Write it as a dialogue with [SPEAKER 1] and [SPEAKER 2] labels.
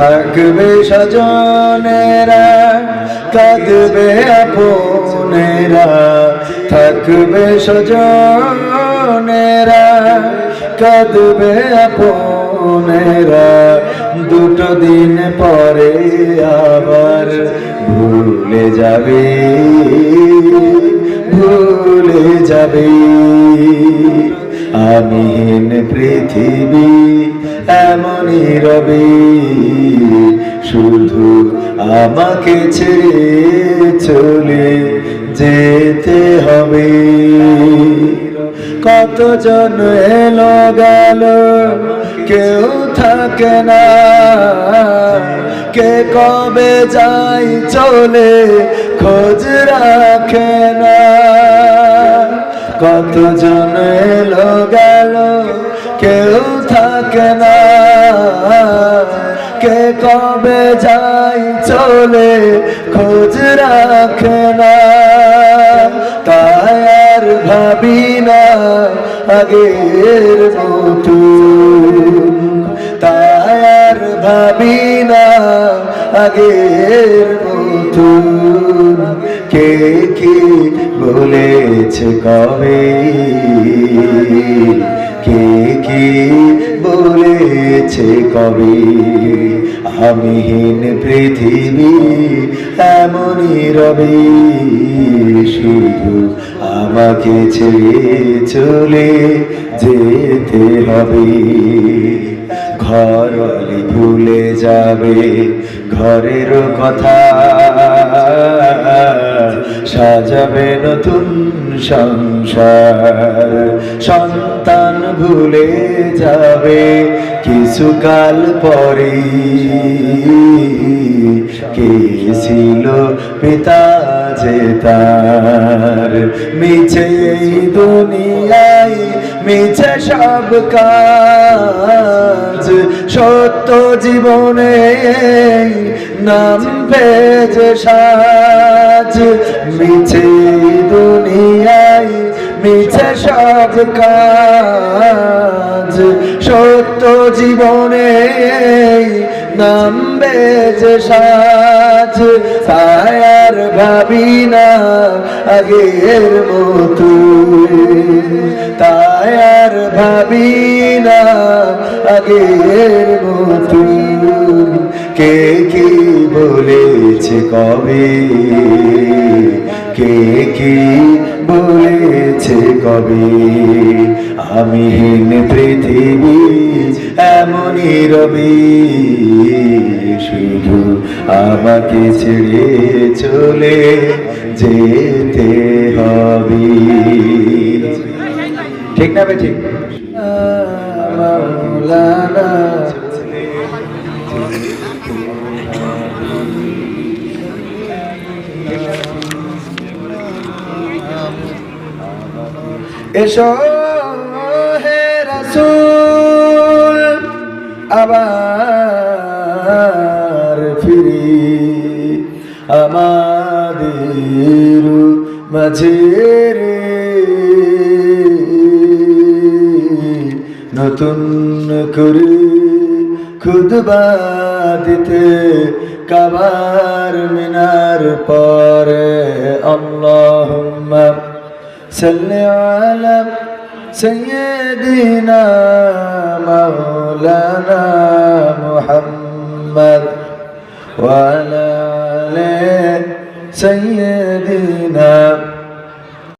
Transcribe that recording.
[SPEAKER 1] থাকবে সজনেরা কাঁদবে আপনেরা, থাকবে সজনেরা কাঁদবে আপনেরা। দুটো দিন পরে আবার ভুলে যাবে ভুলে যাবে। আমিহীন পৃথিবী, এমনই রবে। শুধু আমাকে ছেড়ে চলে যেতে হবে। কতজন এলো গেল, কেউ থাকে না। কে কবে যাই চলে খোঁজ রাখে না। কতজন কে কবে যাই চলে খোঁজ রাখে না। তাই আর ভাবি না আগের মতো। তাই আর ভাবি না আগের মতো। কে কি বলেছে কবে? কে কি বলেছে কবে আমিহীন পৃথিবী এমনই রবে, শুধু আমাকে ছেড়ে চলে যেতে হবে। ঘর ভুলে যাবে, ঘরের কথা সাজাবে নতুন সংসার। সন্তান ভুলে যাবে কিছুকাল পরে। কে ছিল পিতা যে তার? মিছে দুনিয়ায়, মিছে সব কাজ। সত্য জীবনে নাম ভেজ সাজ। মিছে দুনিয়ায়, মিছে সব কাজ। সত্য জীবনে নাম বেজ সাজ। তায়ার ভাবি না আগের মতো। তায়ার ভাবি না আগের মতো কে কি বলেছে কবে? কে কি বলেছে কবে? আমিহীন পৃথিবী, এমনই রবি। শুধু আমাকে ছেড়ে চলে যেতে হবে। ঠিক না ঠিক। রাসূল আবার ফিরি আমাদের মাঝে রে নতুন করে খুদবা দিতে কাবার মিনার পরে আল্লাহুম্মা সাল্লি আলা সাইয়্যিদিনা মাওলানা মুহাম্মদ ওয়া